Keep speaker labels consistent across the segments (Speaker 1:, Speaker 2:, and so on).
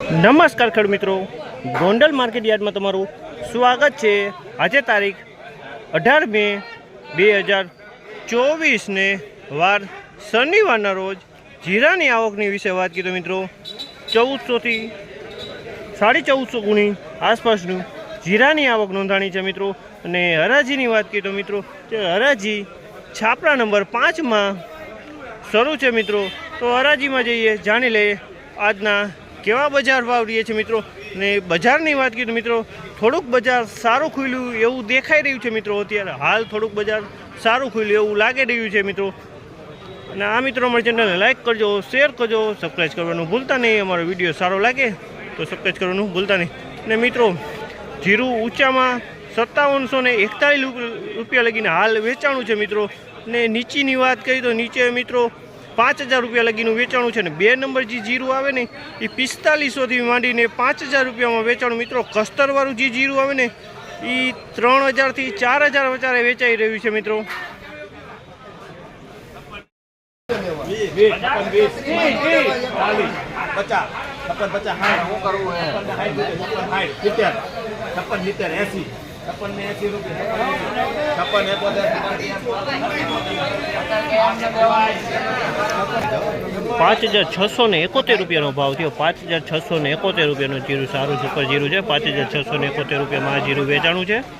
Speaker 1: નમસ્કાર ખેડૂત મિત્રો. ગોંડલ માર્કેટ યાર્ડમાં તમારું સ્વાગત છે. આજે તારીખ અઢાર મે બે હજાર ચોવીસને વાર શનિવારના રોજ જીરાની આવકની વિશે વાત કીધો મિત્રો, ચૌદસોથી સાડી ચૌદસો ગુણી આસપાસનું જીરાની આવક નોંધાણી છે મિત્રો. અને હરાજીની વાત તો મિત્રો તે હરાજી છાપરા નંબર પાંચમાં શરૂ છે મિત્રો. તો હરાજીમાં જઈએ, જાણી લઈએ આજના કેવા બજાર ભાવ રહીએ છે મિત્રો? ને બજારની વાત કરીએ તો મિત્રો, થોડુંક બજાર સારું ખુલ્યું એવું દેખાઈ રહ્યું છે મિત્રો અત્યારે. હાલ થોડુંક બજાર સારું ખુલ્યું એવું લાગી રહ્યું છે મિત્રો. અને આ મિત્રો અમારી ચેનલને લાઇક કરજો શેર કરજો સબસ્ક્રાઈબ કરવાનું ભૂલતા નહીં. અમારો વીડિયો સારો લાગે તો સબસ્ક્રાઈબ કરવાનું ભૂલતા નહીં. ને મિત્રો, જીરું ઊંચામાં સત્તાવનસો ને એકતાલીસ રૂપિયા લગીને હાલ વેચાણું છે મિત્રો. ને નીચીની વાત કરી તો નીચે મિત્રો પાંચ હજાર રૂપિયા લગીનું વેચાણું છે ને બે નંબર જે જીરું આવે ને, એ પિસ્તાલીસોથી માંડીને પાંચ હજાર રૂપિયામાં વેચાણું. મિત્રો, કસ્તરવાળું જે જીરું આવે ને, એ ત્રણ હજારથી ચાર હજાર વચારે વેચાઈ રહ્યું છે, મિત્રો.
Speaker 2: છપ્પન છપ્પન એસી.
Speaker 1: પાંચ હજાર છસો ને એકોતેર રૂપિયાનો ભાવ થયો. પાંચ હજાર છસો ને એકોતેર રૂપિયાનું જીરું સારું, સુપર જીરું છે. પાંચ હજાર છસો ને એકોતેર રૂપિયામાં આ જીરું વેચાણું છે.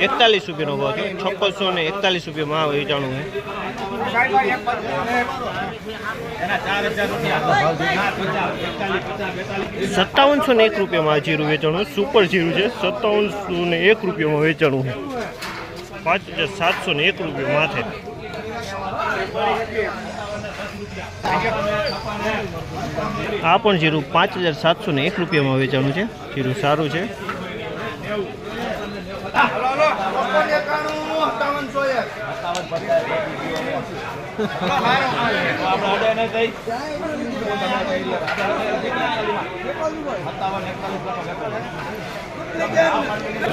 Speaker 1: એકતાલીસ રૂપિયાનો ભાવ છે. છપ્પનસો ને એકતાલીસ રૂપિયામાં વેચાણું છે. સત્તાવનસો ને એક રૂપિયામાં આ જીરું વેચાણું સુપર જીરું છે. સત્તાવનસો ને એક રૂપિયામાં વેચાણું છે. પાંચ હજાર સાતસો ને એક રૂપિયા માથે આ પણ જીરું પાંચ હજાર સાતસો ને એક રૂપિયામાં વેચાણું છે. જીરું સારું છે.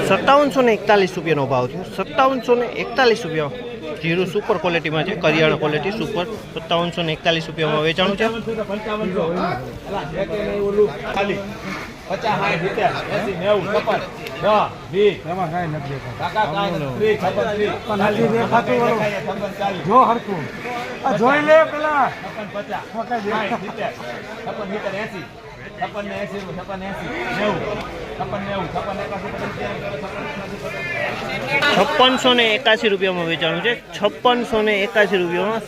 Speaker 1: સત્તાવનસો ને એકતાલીસ રૂપિયાનો ભાવ થયો સત્તાવનસો ને એકતાલીસ રૂપિયા જીરું સુપર ક્વોલિટીમાં છે. કરિયાણા ક્વોલિટી સુપર સત્તાવનસો ને એકતાલીસ રૂપિયામાં વેચાણું છે.
Speaker 2: પચાસ સાઠ સિત્તેર એસી નેવું છપ્પન દસ વીસ કાકા કાંઈ નથી. ત્રીસ, છપ્પન, ત્રીસ. છપ્પન, ચાલીસ.
Speaker 3: જો હરખું જોઈ લે પેલા
Speaker 2: છપ્પન, પચાસ. સાઠ, સિત્તેર. છપ્પન, સિત્તેર, એસી. છપ્પન ને એસી, છપ્પન એસી. નેવું. છપ્પન, નેવું. છપ્પન, એકાસી,
Speaker 1: છપ્પનસો ને એકાસી રૂપિયામાં વેચાણું છે છપ્પનસો ને એકાસી રૂપિયામાં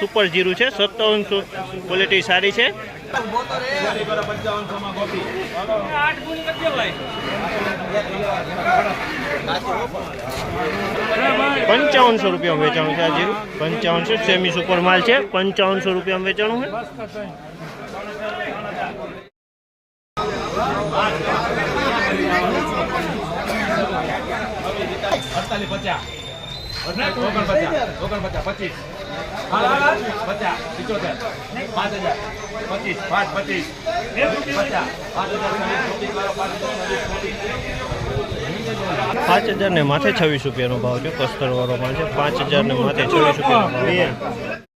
Speaker 1: સુપર જીરું છે, સત્તાવનસો ક્વોલિટી સારી છે. પંચાવનસો રૂપિયામાં વેચાણું છે આ જીરું પંચાવનસો સેમી સુપર માલ છે, પંચાવનસો રૂપિયામાં વેચાણું છે.
Speaker 2: પાંચ હજાર.
Speaker 1: ને માથે છવ્વીસ રૂપિયાનો ભાવ છે કસ્તરવાળો માલ છે, પાંચ હજાર ને માથે છવ્વીસ રૂપિયાનો ભાવ